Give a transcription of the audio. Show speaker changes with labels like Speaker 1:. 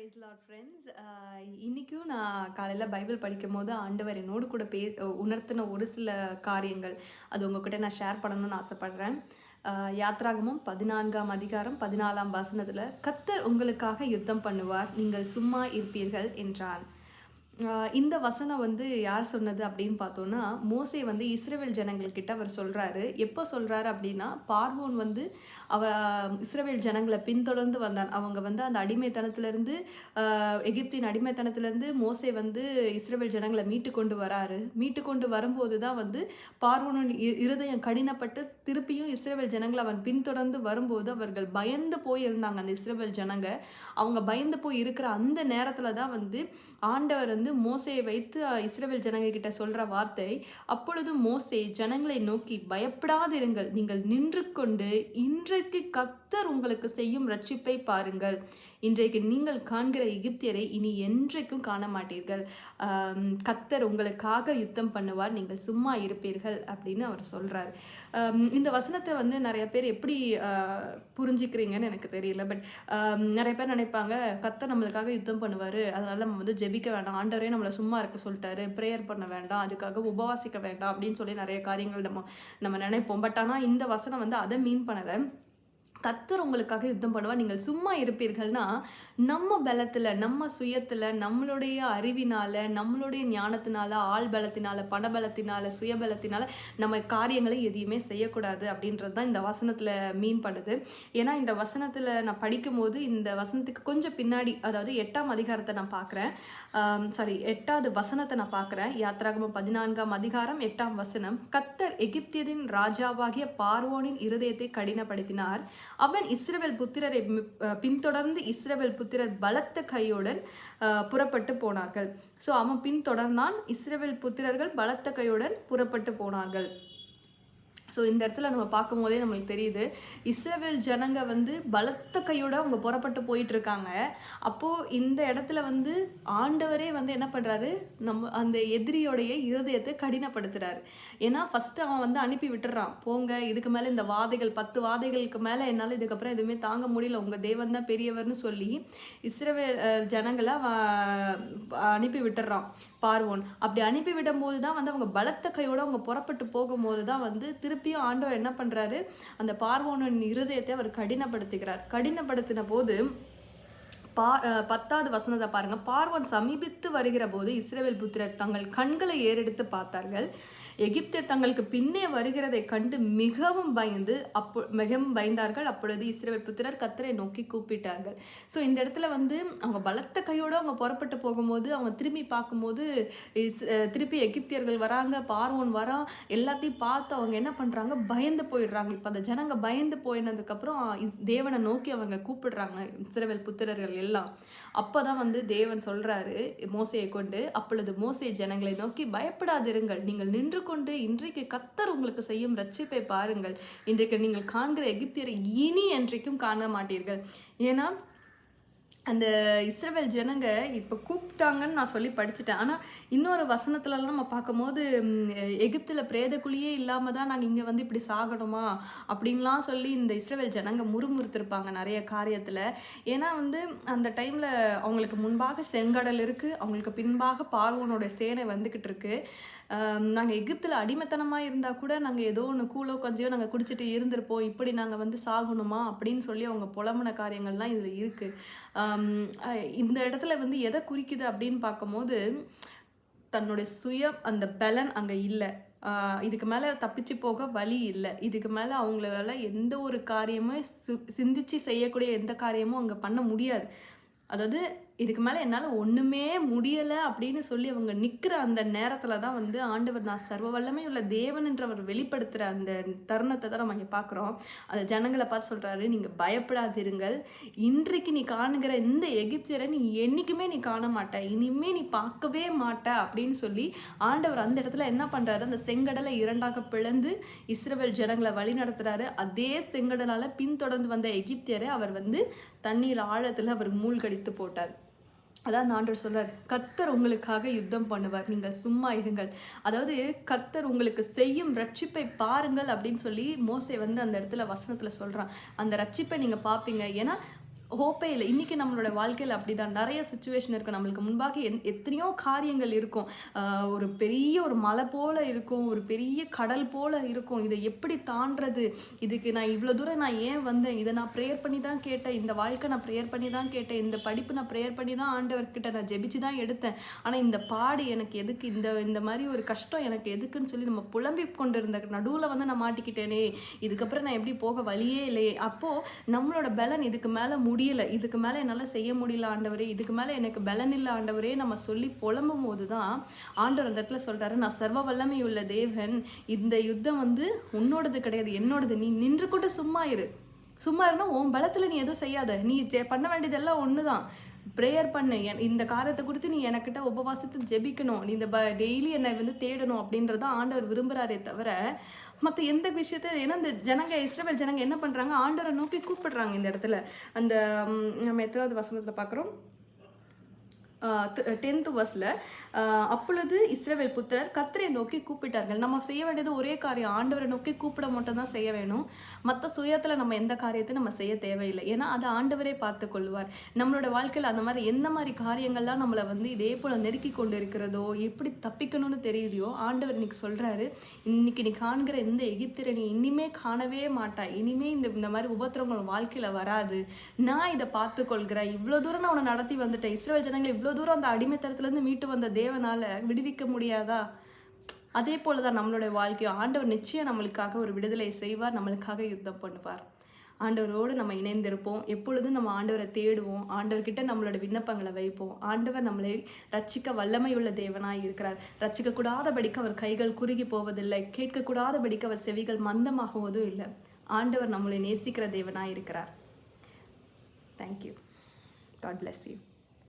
Speaker 1: Price lot friends இன்றைக்கும் நான் காலையில் பைபிள் படிக்கும் போது ஆண்டவர் என்னோடு கூட பே உணர்த்தின ஒரு சில காரியங்கள். அது உங்ககிட்ட நான் ஷேர் பண்ணணும்னு ஆசைப்பட்றேன். யாத்ராகமும் பதினான்காம் அதிகாரம் பதினாலாம் வசனத்தில் கத்தர் உங்களுக்காக யுத்தம் பண்ணுவார் நீங்கள் சும்மா இருப்பீர்கள் என்றான். இந்த வசனம் வந்து யார் சொன்னது அப்படின்னு பார்த்தோன்னா மோசே வந்து இஸ்ரேவேல் ஜனங்கள்கிட்ட அவர் சொல்கிறாரு எப்போ சொல்கிறாரு அப்படின்னா பார்வோன் வந்து அவ இஸ்ரேவேல் ஜனங்களை பின்தொடர்ந்து வந்தான். அவங்க வந்து அந்த அடிமைத்தனத்திலேருந்து எகிப்தின் அடிமைத்தனத்திலேருந்து மோசே வந்து இஸ்ரேவேல் ஜனங்களை மீட்டு கொண்டு வராரு. மீட்டு கொண்டு வரும்போது தான் வந்து பார்வோனின் இருதயம் கடினப்பட்டு திருப்பியும் இஸ்ரேவேல் ஜனங்களை அவன் பின்தொடர்ந்து வரும்போது அவர்கள் பயந்து போய் இருந்தாங்க அந்த இஸ்ரேவேல் ஜனங்க. அவங்க பயந்து போய் இருக்கிற அந்த நேரத்தில் தான் வந்து ஆண்டவர் வந்து மோசையை வைத்து அஹ், ஜனங்ககிட்ட கிட்ட சொல்ற வார்த்தை அப்பொழுது மோசே ஜனங்களை நோக்கி பயப்படாதிருங்கள். நீங்கள் நின்று கொண்டு இன்றைக்கு கத்தர் உங்களுக்கு செய்யும் ரட்சிப்பை பாருங்கள். இன்றைக்கு நீங்கள் காண்கிற எகிப்தியரை இனி என்றைக்கும் காண மாட்டீர்கள் கத்தர் உங்களுக்காக யுத்தம் பண்ணுவார் நீங்கள் சும்மா இருப்பீர்கள் அப்படின்னு அவர் சொல்கிறார் இந்த வசனத்தை வந்து நிறைய பேர் எப்படி புரிஞ்சுக்கிறீங்கன்னு எனக்கு தெரியல. பட் நிறைய பேர் நினைப்பாங்க கத்தர் நம்மளுக்காக யுத்தம் பண்ணுவார். அதனால் நம்ம வந்து ஜெபிக்க வேண்டாம். ஆண்டவரே நம்மளை சும்மா இருக்க சொல்லிட்டாரு. ப்ரேயர் பண்ண வேண்டாம். அதுக்காக உபவாசிக்க வேண்டாம் அப்படின்னு சொல்லி நிறைய காரியங்கள் நம்ம நம்ம நினைப்போம். பட் ஆனால் இந்த வசனம் வந்து அதை மீன் பண்ணலை. கத்தர் உங்களுக்காக யுத்தம் பண்ணுவா நீங்கள் சும்மா இருப்பீர்கள்னா நம்ம பலத்தில் நம்ம சுயத்தில் நம்மளுடைய அறிவினால நம்மளுடைய ஞானத்தினால ஆள் பலத்தினால பணபலத்தினால சுயபலத்தினால நம்ம காரியங்களை எதையுமே செய்யக்கூடாது அப்படின்றது தான் இந்த வசனத்தில் மீன் பண்ணுது ஏன்னா இந்த வசனத்தில் நான் படிக்கும்போது இந்த வசனத்துக்கு கொஞ்சம் பின்னாடி அதாவது எட்டாம் அதிகாரத்தை நான் பார்க்குறேன். சாரி எட்டாவது வசனத்தை நான் பார்க்குறேன். யாத்ராகமம் பதினான்காம் அதிகாரம் எட்டாம் வசனம். கத்தர் எகிப்தியரின் ராஜாவாகிய பார்வோனின் இருதயத்தை கடினப்படுத்தினார். அவன் இஸ்ரவேல் புத்திரரை பின்தொடர்ந்து இஸ்ரவேல் புத்திரர் பலத்த கையுடன் புறப்பட்டு போனார்கள். ஸோ அவன் பின்தொடர்ந்தான் இஸ்ரவேல் புத்திரர்கள் பலத்த கையுடன் புறப்பட்டு போனார்கள். ஸோ இந்த இடத்துல நம்ம பார்க்கும்போதே நம்மளுக்கு தெரியுது இஸ்ரவேல் ஜனங்க வந்து பலத்த கையோடு அவங்க புறப்பட்டு போயிட்டு இருக்காங்க அப்போது இந்த இடத்துல வந்து ஆண்டவரே வந்து என்ன பண்ணுறாரு நம்ம அந்த எதிரியோடைய இருதயத்தை கடினப்படுத்துறாரு. ஏன்னா ஃபஸ்ட்டு அவன் வந்து அனுப்பி விட்டுறான். போங்க இதுக்கு மேலே இந்த வாதைகள் பத்து வாதைகளுக்கு மேலே என்னால் இதுக்கப்புறம் எதுவுமே தாங்க முடியல. உங்கள் தேவன் தான் பெரியவர்னு சொல்லி இஸ்ரவேல் ஜனங்களை அனுப்பி விட்டுறான். பார்வோன். அப்படி அனுப்பி விடும்போது தான் வந்து அவங்க பலத்த கையோடு அவங்க புறப்பட்டு போகும்போது தான் வந்து திரு திருப்பியும் ஆண்டவர் என்ன பண்றாரு? அந்த பார்வோனின் இருதயத்தை அவர் கடினப்படுத்துகிறார். கடினப்படுத்தின போது பா பத்தாவது வசனத்தை பாருங்க. பார்வன் சமீபித்து வருகிற போது இஸ்ரவேல் புத்திரர் தங்கள் கண்களை ஏறெடுத்து பார்த்தார்கள். எகிப்தியர் தங்களுக்கு பின்னே வருகிறதை கண்டு மிகவும் பயந்து அப்போ மிகவும் பயந்தார்கள். அப்பொழுது இஸ்ரவேல் புத்திரர் கத்தரை நோக்கி கூப்பிட்டார்கள். ஸோ இந்த இடத்துல வந்து அவங்க பலத்த கையோடு அவங்க புறப்பட்டு போகும்போது அவங்க திரும்பி பார்க்கும்போது இஸ்- திருப்பி எகிப்தியர்கள் வராங்க பார்வோன் வரான் எல்லாத்தையும் பார்த்து அவங்க என்ன பண்ணுறாங்க பயந்து போயிடுறாங்க. இப்போ அந்த ஜனங்க பயந்து போயினதுக்கப்புறம் இஸ்- தேவனை நோக்கி அவங்க கூப்பிடுறாங்க இஸ்ரவேல் புத்திரர்கள். எல்லாம். அப்போ தான் வந்து தேவன் சொல்கிறாரு மோசையை கொண்டு அப்பொழுது மோசை ஜனங்களை நோக்கி பயப்படாதிருங்கள். நீங்கள் நின்று கொண்டு இன்றைக்கு கத்தர் உங்களுக்கு செய்யும் ரட்சிப்பை பாருங்கள். இன்றைக்கு நீங்கள் காண்கிற எகிப்தியரை இனி என்றைக்கும் காண மாட்டீர்கள். ஏன்னா அந்த இஸ்ரவேல் ஜனங்க இப்போ கூப்பிட்டாங்கன்னு நான் சொல்லி படிச்சுட்டேன். ஆனால் இன்னொரு வசனத்துலலாம் நம்ம பார்க்கும்போது எகிப்தில் பிரேதக்குழியே இல்லாமல் தான் நாங்கள் இங்கே வந்து இப்படி சாகணுமா? அப்படின்லாம் சொல்லி இந்த இஸ்ரவேல் ஜனங்க முறுமுறுத்திருப்பாங்க நிறைய காரியத்தில். ஏன்னா வந்து அந்த டைமில் அவங்களுக்கு முன்பாக செங்கடல் இருக்குது அவங்களுக்கு பின்பாக பார்வனுடைய சேனை வந்துக்கிட்டு இருக்குது நாங்கள் எகிப்தில் அடிமைத்தனமாக இருந்தால் கூட நாங்கள் ஏதோ ஒன்று கூலோ கொஞ்சையோ நாங்கள் குடிச்சிட்டு இருந்திருப்போம். இப்படி நாங்கள் வந்து சாகணுமா அப்படின்னு சொல்லி அவங்க புலம்புன காரியங்கள்லாம் இதில் இருக்குது இந்த இடத்துல வந்து எதை குறிக்குது அப்படின்னு பார்க்கும்போது தன்னுடைய சுய அந்த பலன் அங்கே இல்லை. இதுக்கு மேலே தப்பிச்சு போக வழி இல்லை. இதுக்கு மேலே அவங்களால எந்த ஒரு காரியமும் சிந்திச்சு செய்யக்கூடிய எந்த காரியமும் அங்கே பண்ண முடியாது. அதாவது இதுக்கு மேலே என்னால் ஒன்றுமே முடியலை அப்படின்னு சொல்லி அவங்க நிற்கிற அந்த நேரத்தில் தான் வந்து ஆண்டவர் நான் சர்வ வல்லமை உள்ள தேவன் என்றவர் வெளிப்படுத்துகிற அந்த தருணத்தை தான் நம்ம இங்கே பார்க்குறோம் அந்த ஜனங்களை பார்த்து சொல்கிறாரு நீங்கள் பயப்படாதிருங்கள். இன்றைக்கு நீ காணுகிற இந்த எகிப்தியரை நீ என்றைக்குமே நீ காண மாட்ட. இனிமே நீ பார்க்கவே மாட்ட. அப்படின்னு சொல்லி ஆண்டவர் அந்த இடத்துல என்ன பண்ணுறாரு அந்த செங்கடலை இரண்டாக பிளந்து இஸ்ரவேல் ஜனங்களை வழி நடத்துகிறாரு அதே செங்கடலால் பின்தொடர்ந்து வந்த எகிப்தியரை அவர் வந்து தண்ணீர் ஆழத்தில் அவர் மூழ்கடித்து போட்டார். அதான் ஆண்டவர் சொல்றார் கத்தர் உங்களுக்காக யுத்தம் பண்ணுவார். நீங்கள் சும்மா இருங்கள். அதாவது கத்தர் உங்களுக்கு செய்யும் ரட்சிப்பை பாருங்கள் அப்படின்னு சொல்லி மோசை வந்து அந்த இடத்துல வசனத்தில் சொல்கிறான் அந்த ரட்சிப்பை நீங்கள் பார்ப்பீங்க. ஏன்னா ஹோப்பே இல்லை. இன்றைக்கி நம்மளோட வாழ்க்கையில் அப்படி தான் நிறைய சுச்சுவேஷன் இருக்குது நம்மளுக்கு முன்பாக என் எத்தனையோ காரியங்கள் இருக்கும். ஒரு பெரிய ஒரு மலை போல் இருக்கும். ஒரு பெரிய கடல் போல் இருக்கும். இதை எப்படி தாண்டுறது? இதுக்கு நான் இவ்வளோ தூரம் நான் ஏன் வந்தேன்? இதை நான் ப்ரேயர் பண்ணி தான் கேட்டேன். இந்த வாழ்க்கை நான் ப்ரேயர் பண்ணி தான் கேட்டேன். இந்த படிப்பு நான் ப்ரேயர் பண்ணி தான் ஆண்டவர்கிட்ட நான் ஜெபிச்சு தான் எடுத்தேன். ஆனால் இந்த பாடு எனக்கு எதுக்கு? இந்த இந்த மாதிரி ஒரு கஷ்டம் எனக்கு எதுக்குன்னு சொல்லி நம்ம புலம்பி கொண்டு இருந்த நடுவில் வந்து நான் மாட்டிக்கிட்டேனே. இதுக்கப்புறம் நான் எப்படி போக வழியே இல்லையே. அப்போது நம்மளோட பலன் இதுக்கு மேலே முடியல. இதுக்கு மேலே என்னால் செய்ய முடியல ஆண்டவரே. இதுக்கு மேலே எனக்கு பலன் இல்லை ஆண்டவரே. நம்ம சொல்லி புலம்பும் போது தான் ஆண்டவர் அந்த இடத்துல சொல்கிறாரு நான் சர்வ வல்லமை உள்ள தேவன். இந்த யுத்தம் வந்து உன்னோடது கிடையாது என்னோடது. நீ நின்று கொண்டு சும்மா இரு. சும்மா இருந்தால் உன் பலத்தில் நீ எதுவும் செய்யாத. நீ ஜெ- பண்ண வேண்டியதெல்லாம் ஒன்று தான் ப்ரேயர் பண்ணு. என் இந்த காரியத்தை கொடுத்து நீ எனக்கிட்ட உபவாசித்து ஜெபிக்கணும். நீ இந்த ப டெய்லி என்னை வந்து தேடணும் அப்படின்றத ஆண்டவர் விரும்புகிறாரே தவிர மற்ற எந்த விஷயத்த ஏன்னா இந்த ஜனங்க இஸ்ரேல் ஜனங்க என்ன பண்ணுறாங்க ஆண்டவரை நோக்கி கூப்பிடுறாங்க இந்த இடத்துல. அந்த நம்ம எத்தனாவது வசனத்தில் பார்க்குறோம் டென்த் வர்ஸில் அப்பொழுது இஸ்ரேவேல் புத்திரர் கத்திரை நோக்கி கூப்பிட்டார்கள். நம்ம செய்ய வேண்டியது ஒரே காரியம் ஆண்டவரை நோக்கி கூப்பிட மட்டும் தான் செய்ய வேணும். மற்ற சுயத்தில் நம்ம எந்த காரியத்தையும் நம்ம செய்ய தேவையில்லை. ஏன்னா அதை ஆண்டவரே பார்த்து கொள்வார். நம்மளோட வாழ்க்கையில் அந்த மாதிரி எந்த மாதிரி காரியங்கள்லாம் நம்மளை வந்து இதே போல் நெருக்கி கொண்டு இருக்கிறதோ எப்படி தப்பிக்கணும்னு தெரியலையோ ஆண்டவர் இன்னைக்கு சொல்கிறாரு இன்னைக்கு நீ காண்கிற இந்த எகிப்திரை நீ இனிமே காணவே மாட்டாய். இனிமே இந்த இந்த மாதிரி உபத்திரங்கள் வாழ்க்கையில் வராது. நான் இதை பார்த்துக்கொள்கிறேன் இவ்வளோ தூரம் நான் உன்னை நடத்தி வந்துட்டேன். இஸ்ரேல் ஜனங்களை இவ்வளோ தூரம் அந்த அடிமைத்தனத்துலேருந்து மீட்டு வந்த தேவனால் விடுவிக்க முடியாதா? அதே போல தான் நம்மளுடைய வாழ்க்கையும். ஆண்டவர் நிச்சயம் நம்மளுக்காக ஒரு விடுதலை செய்வார் நம்மளுக்காக யுத்தம் பண்ணுவார். ஆண்டவரோடு நம்ம இணைந்திருப்போம். எப்பொழுதும் நம்ம ஆண்டவரை தேடுவோம். ஆண்டவர்கிட்ட நம்மளோட விண்ணப்பங்களை வைப்போம். ஆண்டவர் நம்மளை ரச்சிக்க வல்லமையுள்ள தேவனாய் இருக்கிறார். ரட்சிக்கக்கூடாதபடிக்கு அவர் கைகள் குறுகி போவதில்லை. கேட்கக்கூடாதபடிக்கு அவர் செவிகள் மந்தமாகுவதும் இல்லை. ஆண்டவர் நம்மளை நேசிக்கிற தேவனாய் இருக்கிறார். Thank you God bless you